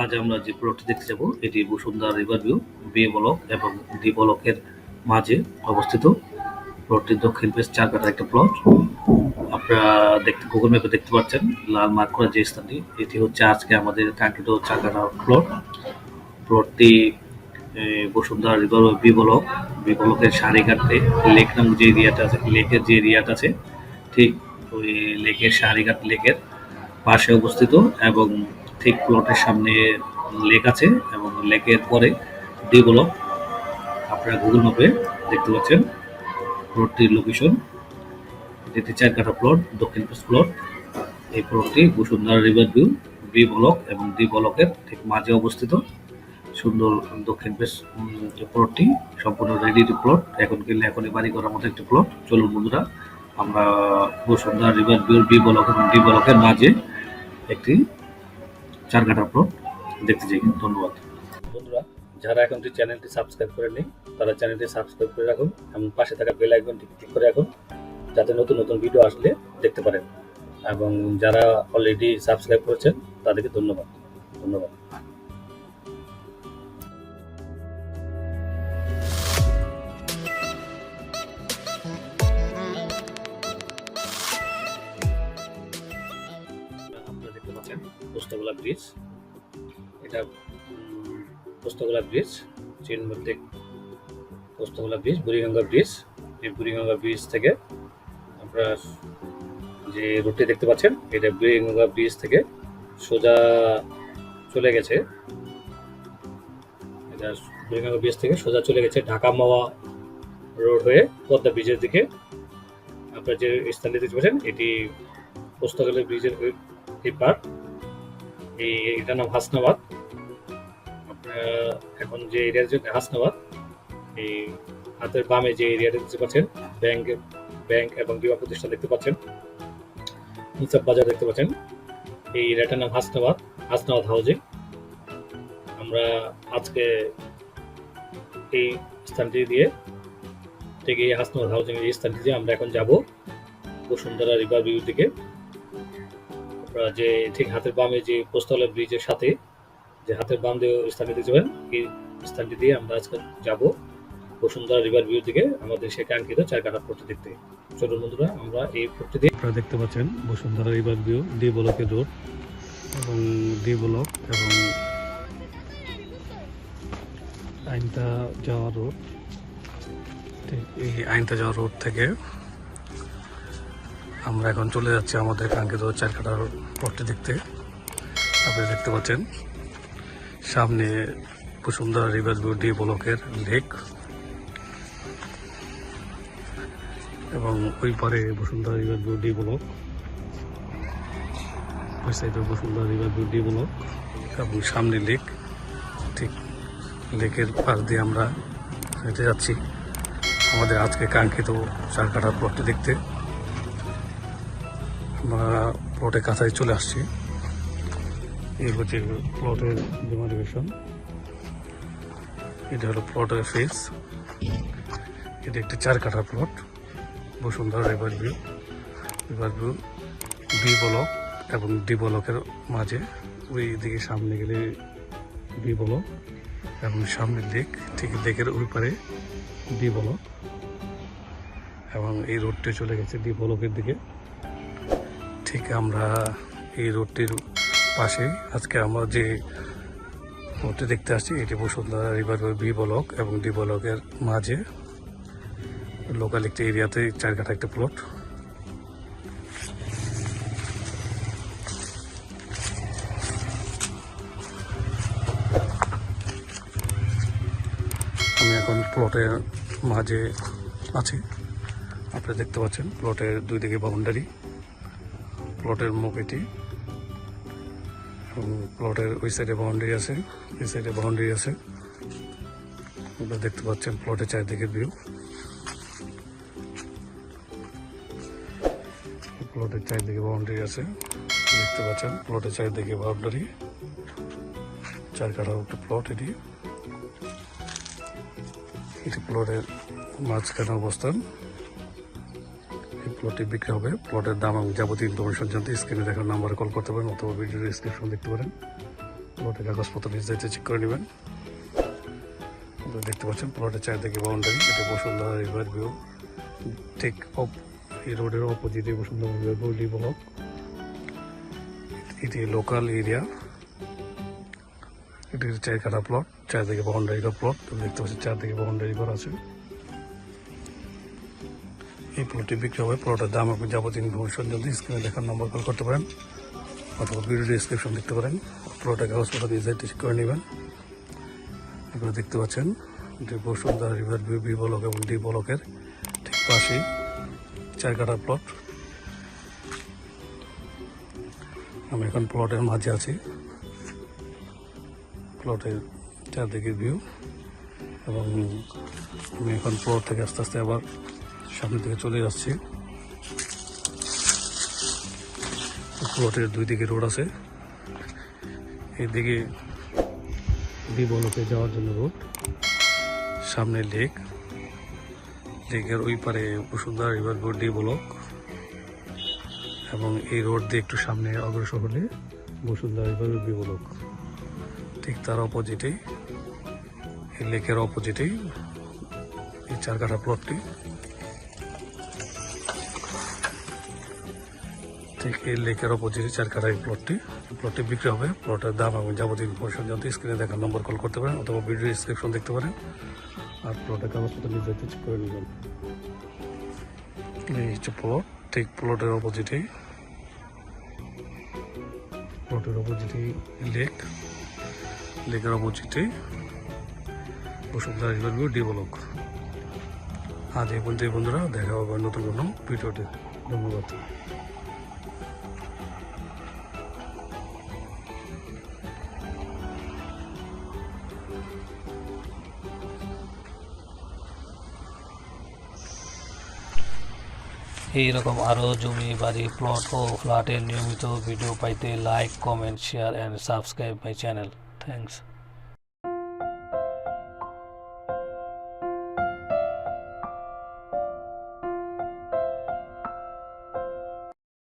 আজ আমরা যে প্লটটি দেখতে যাব, এটি Bashundhara river view B block এবং ডি ব্লকের মাঝে অবস্থিত। প্লটটির দক্ষিণ পেশ চার কাটা একটা প্লট আপনারা দেখতে গুগল ম্যাপে দেখতে পাচ্ছেন, লাল মার্ক করা যে স্থানটি, এটি হচ্ছে আজকে আমাদের কাঙ্ক্ষিত চার কাটা plot প্লটটি Bashundhara river B block B ব্লকের সারি কাটতে লেক নাম যে এরিয়াটা আছে লেকের যে এরিয়াটা আছে, ঠিক ওই লেকের সারিঘাট লেকের পাশে অবস্থিত এবং ঠিক প্লটের সামনে লেক আছে এবং লেকের পরে ডি ব্লক আপনারা গুগল ম্যাপে দেখতে পাচ্ছেন প্লটটির লোকেশন এটি চার কাঠা প্লট দক্ষিণ পেস প্লট এই প্লটটি Bashundhara river view B block এবং ডি ব্লকের ঠিক মাঝে অবস্থিত। সুন্দর দক্ষিণ পেস প্লটটি সম্পূর্ণ রেডি টু প্লট এখন কিনলে এখনই বাড়ি করার মতো একটি প্লট চলুন বন্ধুরা, আমরা Bashundhara river view B block এবং ডি ব্লকের মাঝে একটি চার কাঠা প্লট দেখতে চাই ধন্যবাদ। বন্ধুরা, যারা এখন চ্যানেলটি সাবস্ক্রাইব নেই তারা চ্যানেলটি সাবস্ক্রাইব করে রাখুন এবং পাশে থাকা বেল আইকনটি ক্লিক করে রাখুন, যাতে নতুন নতুন ভিডিও আসলে দেখতে পারেন। এবং যারা অলরেডি সাবস্ক্রাইব করেছেন, তাদেরকে ধন্যবাদ। ধন্যবাদ। পোস্তগোলা ব্রিজ এটা পোস্তগোলা ব্রিজ চীন মধ্যে পোস্তগোলা ব্রিজ বুড়িগঙ্গা ব্রিজ এই বুড়িগঙ্গা ব্রিজ থেকে আপনারা যে রুটটি দেখতে পাচ্ছেন, এটা বুড়িগঙ্গা ব্রিজ থেকে সোজা চলে গেছে। এটা বুড়িগঙ্গা ব্রিজ থেকে সোজা চলে গেছে ঢাকা মাওয়া রোড হয়ে পদ্মা ব্রিজের দিকে। আপনারা যে স্থানটি দেখতে পাচ্ছেন, এটি পোস্তগোলা ব্রিজের এই পার্ট এটার নাম হাসনাবাদ। এখন যে এরিয়ার জন্য হাসনাবাদ, এই হাতের বামে যে এরিয়াটা দেখতে পাচ্ছেন, ব্যাংক ব্যাংক এবং বিমা প্রতিষ্ঠান দেখতে পাচ্ছেন ইনসাফ বাজার দেখতে পাচ্ছেন, এই এরিয়াটার নাম হাসনাবাদ হাসনাবাদ হাউজিং। আমরা আজকে এই স্থানটি দিয়ে থেকে হাসনাবাদ হাউজিং এই স্থানটি দিয়ে আমরা এখন যাব বসুন্ধরা রিভার ভিউ আপনারা যে ঠিক হাতের বামে যে পোস্তলা ব্রিজের সাথে যে হাতের বাম দিয়ে স্থানটি দেখতে পাবেন এই স্থানটি দিয়ে আমরা আজকে যাব বসুন্ধরা রিভার ভিউ দিকে, আমাদের সে কাঙ্ক্ষিত চার কাটা পড়তে দেখতে। চলুন বন্ধুরা, আমরা এই পড়তে দিয়ে আপনারা দেখতে পাচ্ছেন বসুন্ধরা রিভার ভিউ ডি ব্লকের রোড এবং ডি ব্লক এবং আইনতা যাওয়া রোড এই আইনতা যাওয়ার রোড থেকে আমরা এখন চলে যাচ্ছি আমাদের কাঙ্ক্ষিত চারকাটার পথটি দেখতে। আপনি দেখতে পাচ্ছেন, সামনে বসুন্ধরা রিভার ডি ব্লকের লেক এবং ওই পারে বসুন্ধরা রিভার ডি ব্লক, ওই সাইডে বসুন্ধরা রিভার ডি ব্লক এবং সামনে লেক, ঠিক লেকের পাশ দিয়ে আমরা হেঁটে যাচ্ছি আমাদের আজকে কাঙ্ক্ষিত চার কাটার প্লটটি দেখতে। প্লটের কাছায় চলে আসছি। এই হচ্ছে প্লটের ডেমারিভেশন এটা হলো প্লটের ফেস এটা একটি চার কাঠার plot Bashundhara river view river view B block এবং ডি ব্লকের মাঝে। ওই দিকে সামনে গেলে বি ব্লক এবং সামনের লেক ঠিক লেকের ওই পারে ডি ব্লক এবং এই রোডটি চলে গেছে ডি ব্লকের দিকে। ঠিক আমরা এই রোডটির পাশে আজকে আমরা যে রোডটি দেখতে আসছি, এটি বসুন্ধরা রিভার বি ব্লক এবং ডি ব্লকের মাঝে লোকাল একটি এরিয়াতে চার কাঠা একটা প্লট আমি এখন প্লটের মাঝে আছি। আপনারা দেখতে পাচ্ছেন প্লটের দুই দিকে বাউন্ডারি প্লটের মুখ এটি। এবং প্লটের ওই সাইডে বাউন্ডারি আছে, এই সাইডে বাউন্ডারি আছে। আপনারা দেখতে পাচ্ছেন প্লটের চারিদিকে ভিউ প্লটের চারিদিকে বাউন্ডারি আছে, দেখতে পাচ্ছেন প্লটের চারিদিকে বাউন্ডারি চার কাঠার একটা প্লট এটি। এটি প্লটের মাঝখানে অবস্থান। প্লটটি বিক্রি হবে। প্লটের দাম এবং যাবতীয় ইনফরমেশন জানতে স্ক্রিনে দেখার নাম্বারে কল করতে পারেন অথবা ভিডিও ডিসক্রিপশন দেখতে পারেন। প্লটের কাগজপত্র নিজ চেক করে নেবেন। দেখতে পাচ্ছেন, প্লটের চারিদিকে বাউন্ডারি এটা বসুন্ধরা রিভার ভিউ ঠিক অপ, এই রোডের অপোজিটে Bashundhara river view D block এটি লোকাল এরিয়া এটি চার প্লট চারদিকে বাউন্ডারি করা প্লট দেখতে পাচ্ছেন চারদিকে বাউন্ডারি করা আছে। এই প্লটটি বিক্রি হবে। প্লটের দাম আপনি যাবতীয় ইনফরমেশন যদি স্ক্রিনে দেখার নম্বর কল করতে পারেন অথবা ভিডিও ডিসক্রিপশন দেখতে পারেন। প্লটের কাগজপত্র দিয়ে যাই ঠিক করে নেবেন। আপনারা দেখতে পাচ্ছেন যে Bashundhara river view B block এবং ডি ব্লকের ঠিক পাশেই চার কাটা প্লট আমি এখন প্লটের মাঝে আছি। প্লটের চারদিকে ভিউ এবং আমি এখন প্লট থেকে আস্তে আস্তে আবার সামনের দিকে চলে যাচ্ছি। দুই দিকে রোড আছে। এইদিকে বিবলকে যাওয়ার জন্য রোড। সামনে লেক। লেকের ওই পারে Bashundhara river board D block. এবং এই রোড দিয়ে একটু সামনে অগ্রসর হলে বসুন্ধরা রিভার বি ব্লক। ঠিক তার অপোজিটেই, এই লেকের অপোজিটেই এই চার কাঠা প্লটটি এই লেকের অপোজিটে চার কাঠা এই প্লটটি প্লটটি বিক্রি হবে। প্লটের দাম এবং যাবতীয় ইনফরমেশন জানতে স্ক্রিনে দেখার নম্বর কল করতে পারেন অথবা ভিডিও ডিসক্রিপশন দেখতে পারেন। আর প্লটের কাগজপত্র নিজে চেক করে নেবেন। এই হচ্ছে প্লট ঠিক প্লটের অপোজিটেই। প্লটের অপোজিটেই লেক লেকের অপোজিটেই বসুন্ধরা ভিউ ডেভেলপ আজ এই পর্যন্ত বন্ধুরা, দেখা হবে নতুন কোনো ভিডিওতে ধন্যবাদ। এইরকম আরও জমি বাড়ি প্লট ও ফ্ল্যাটের নিয়মিত ভিডিও পাইতে like comment share and subscribe my channel thanks